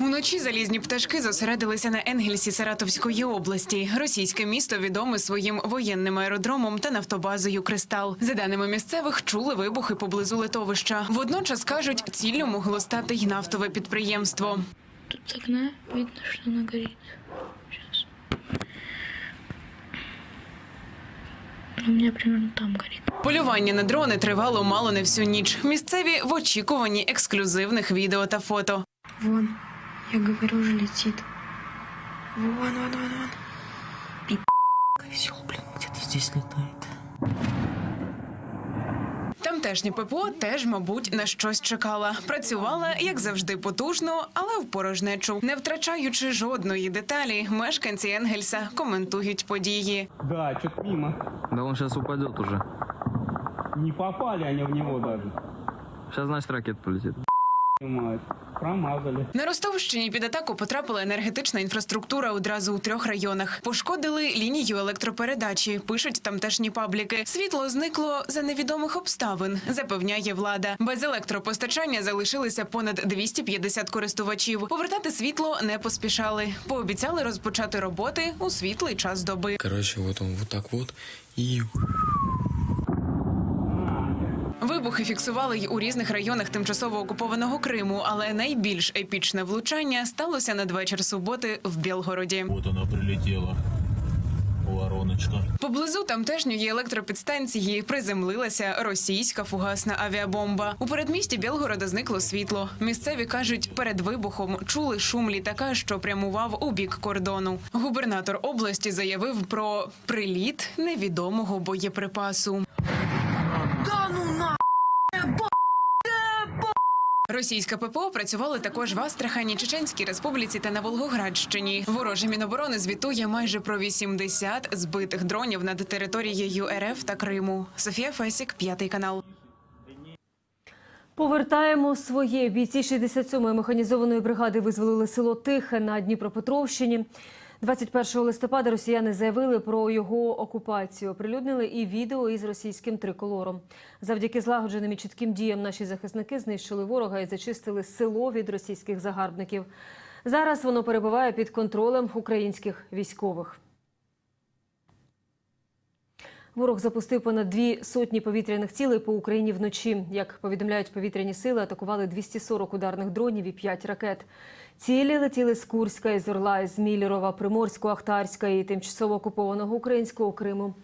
Уночі залізні пташки зосередилися на Енгельсі Саратовської області. Російське місто відоме своїм воєнним аеродромом та нафтобазою Кристал. За даними місцевих, чули вибухи поблизу литовища. Водночас кажуть, ціллю могло стати й нафтове підприємство. Тут с окна видно, что она горит. Сейчас. У меня примерно там горит. Полювання на дрони тривало мало не всю ніч. Місцеві в очікуванні ексклюзивних відео та фото. Вон, я говорю, уже летит. Вон, вон, вон, вон. Все, блин, где-то здесь летает. Тамтешнє ППО теж, мабуть, на щось чекала. Працювала, як завжди, потужно, але в порожнечу. Не втрачаючи жодної деталі, мешканці Енгельса коментують події. Да, что-то мимо. Да он сейчас упадет уже. Не попали они в него даже. Сейчас, значит, ракета полетит. Промазали. На Ростовщині під атаку потрапила енергетична інфраструктура одразу у трьох районах. Пошкодили лінію електропередачі. Пишуть тамтешні пабліки. Світло зникло за невідомих обставин. Запевняє влада. Без електропостачання залишилися понад 250 користувачів. Повертати світло не поспішали. Пообіцяли розпочати роботи у світлий час доби. Короче, вот он вот так вот. И Вибухи фіксували й у різних районах тимчасово окупованого Криму, але найбільш епічне влучання сталося надвечір суботи в Білгороді. Вот она прилетела. Вороночка. Поблизу тамтешньої електропідстанції приземлилася російська фугасна авіабомба. У передмісті Білгорода зникло світло. Місцеві кажуть, перед вибухом чули шум літака, що прямував у бік кордону. Губернатор області заявив про приліт невідомого боєприпасу. Російська ППО працювали також в Астрахані, Чеченській Республіці та на Волгоградщині. Вороже Міноборони звітує майже про 80 збитих дронів над територією РФ та Криму. Софія Фесік, п'ятий канал. Повертаємо своє. Бійці 67-ї механізованої бригади визволили село Тихе на Дніпропетровщині. 21 листопада росіяни заявили про його окупацію. Оприлюднили і відео із російським триколором. Завдяки злагодженим і чітким діям наші захисники знищили ворога і зачистили село від російських загарбників. Зараз воно перебуває під контролем українських військових. Ворог запустив понад дві сотні повітряних цілей по Україні вночі. Як повідомляють повітряні сили, атакували 240 ударних дронів і 5 ракет. Цілі летіли з Курська, із Орла, із Мілірова, Приморського, Ахтарська і тимчасово окупованого українського Криму.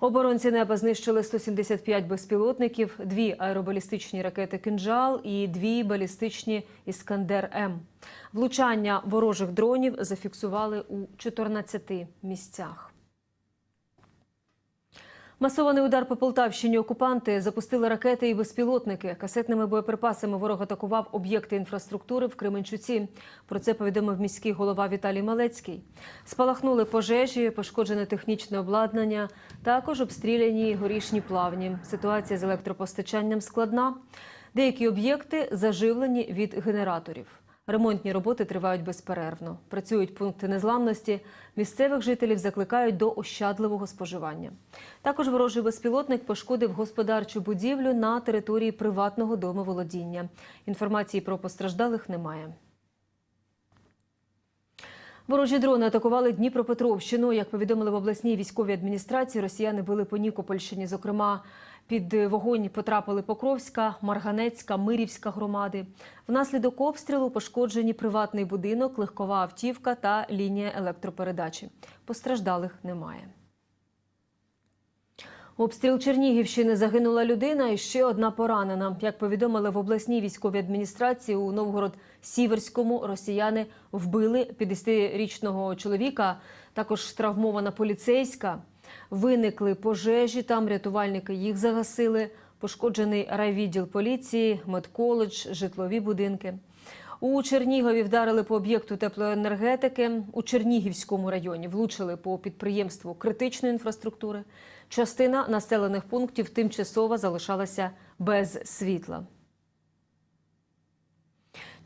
Оборонці неба знищили 175 безпілотників, дві аеробалістичні ракети «Кинжал» і дві балістичні «Іскандер-М». Влучання ворожих дронів зафіксували у 14 місцях. Масований удар по Полтавщині окупанти запустили ракети і безпілотники. Касетними боєприпасами ворог атакував об'єкти інфраструктури в Кременчуці. Про це повідомив міський голова Віталій Малецький. Спалахнули пожежі, пошкоджене технічне обладнання, також обстріляні горішні плавні. Ситуація з електропостачанням складна. Деякі об'єкти заживлені від генераторів. Ремонтні роботи тривають безперервно. Працюють пункти незламності. Місцевих жителів закликають до ощадливого споживання. Також ворожий безпілотник пошкодив господарчу будівлю на території приватного домоволодіння. Інформації про постраждалих немає. Ворожі дрони атакували Дніпропетровщину. Як повідомили в обласній військовій адміністрації, росіяни били по Нікопольщині. Зокрема, під вогонь потрапили Покровська, Марганецька, Мирівська громади. Внаслідок обстрілу пошкоджені приватний будинок, легкова автівка та лінія електропередачі. Постраждалих немає. Обстріл Чернігівщини загинула людина і ще одна поранена. Як повідомили в обласній військовій адміністрації у Новгород-Сіверському, росіяни вбили 50-річного чоловіка, також травмована поліцейська. Виникли пожежі, там рятувальники їх загасили. Пошкоджений райвідділ поліції, медколедж, житлові будинки. У Чернігові вдарили по об'єкту теплоенергетики. У Чернігівському районі влучили по підприємству критичної інфраструктури. Частина населених пунктів тимчасово залишалася без світла.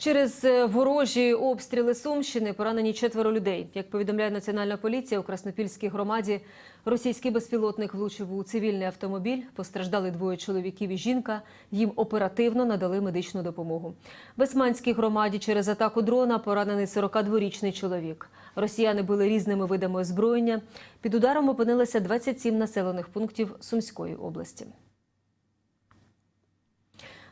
Через е, ворожі обстріли Сумщини поранені четверо людей. Як повідомляє Національна поліція, у Краснопільській громаді російський безпілотник влучив у цивільний автомобіль. Постраждали двоє чоловіків і жінка. Їм оперативно надали медичну допомогу. В Весманській громаді через атаку дрона поранений 42-річний чоловік. Росіяни били різними видами озброєння. Під ударом опинилося 27 населених пунктів Сумської області.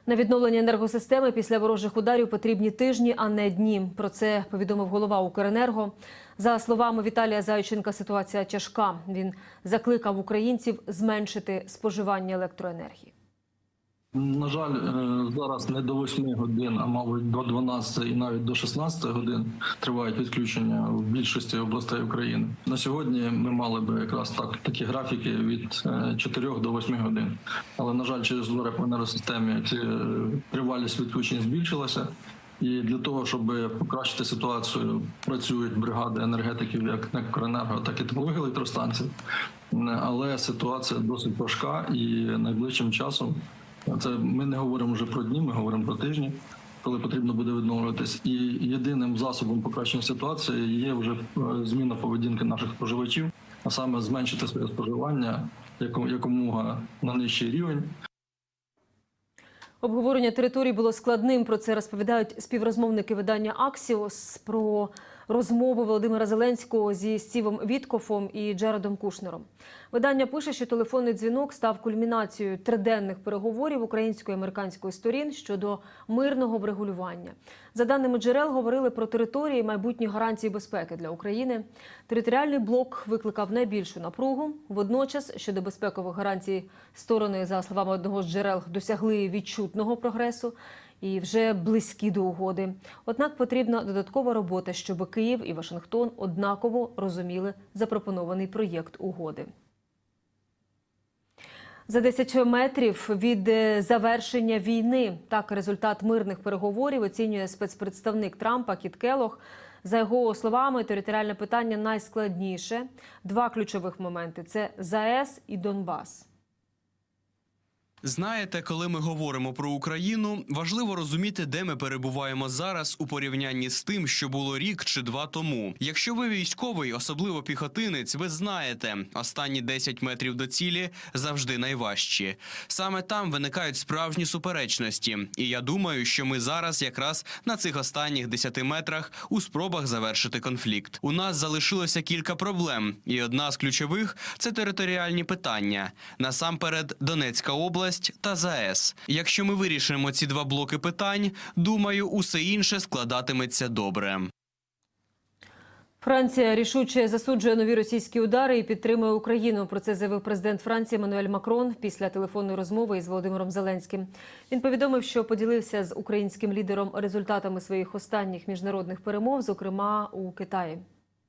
На відновлення енергосистеми після ворожих ударів потрібні тижні, а не дні. Про це повідомив голова Укренерго. За словами Віталія Зайченка, ситуація тяжка. Він закликав українців зменшити споживання електроенергії. На жаль, е, зараз не до 8 годин, а мабуть до 12 і навіть до 16 годин тривають відключення в більшості областей України. На сьогодні ми мали би якраз так такі графіки від е, 4 до 8 годин. Але на жаль, через удари по енергосистемі ці, е, тривалість відключень збільшилася. І для того, щоб покращити ситуацію, працюють бригади енергетиків як НЕК «Укренерго», так і теплових електростанцій. Е, Але ситуація досить важка і найближчим часом це ми не говоримо вже про дні, ми говоримо про тижні, коли потрібно буде відновлюватись. І єдиним засобом покращення ситуації є вже е, зміна поведінки наших споживачів, а саме зменшити своє споживання яко- якомога на нижчий рівень. Обговорення територій було складним. Про це розповідають співрозмовники видання Аксіос про розмову Володимира Зеленського зі Стівом Віткофом і Джаредом Кушнером. Видання пише, що телефонний дзвінок став кульмінацією триденних переговорів української і американської сторін щодо мирного врегулювання. За даними джерел, говорили про території і майбутні гарантії безпеки для України. Територіальний блок викликав найбільшу напругу. Водночас, щодо безпекових гарантій, сторони, за словами одного з джерел, досягли відчутного прогресу і вже близькі до угоди. Однак потрібна додаткова робота, щоб Київ і Вашингтон однаково розуміли запропонований проєкт угоди. За 10 метрів від е, завершення війни так результат мирних переговорів оцінює спецпредставник Трампа Кіт Келох. За його словами, територіальне питання найскладніше. Два ключових моменти це ЗАЕС і Донбас. Знаєте, коли ми говоримо про Україну, важливо розуміти, де ми перебуваємо зараз у порівнянні з тим, що було рік чи два тому. Якщо ви військовий, особливо піхотинець, ви знаєте, останні 10 метрів до цілі завжди найважчі. Саме там виникають справжні суперечності, і я думаю, що ми зараз якраз на цих останніх 10 метрах у спробах завершити конфлікт. У нас залишилося кілька проблем, і одна з ключових це територіальні питання. Насамперед, Донецька область та ЗАЕС. Якщо ми вирішимо ці два блоки питань, думаю, усе інше складатиметься добре. Франція рішуче засуджує нові російські удари і підтримує Україну. Про це заявив президент Франції Мануель Макрон після телефонної розмови із Володимиром Зеленським. Він повідомив, що поділився з українським лідером результатами своїх останніх міжнародних перемов, зокрема у Китаї.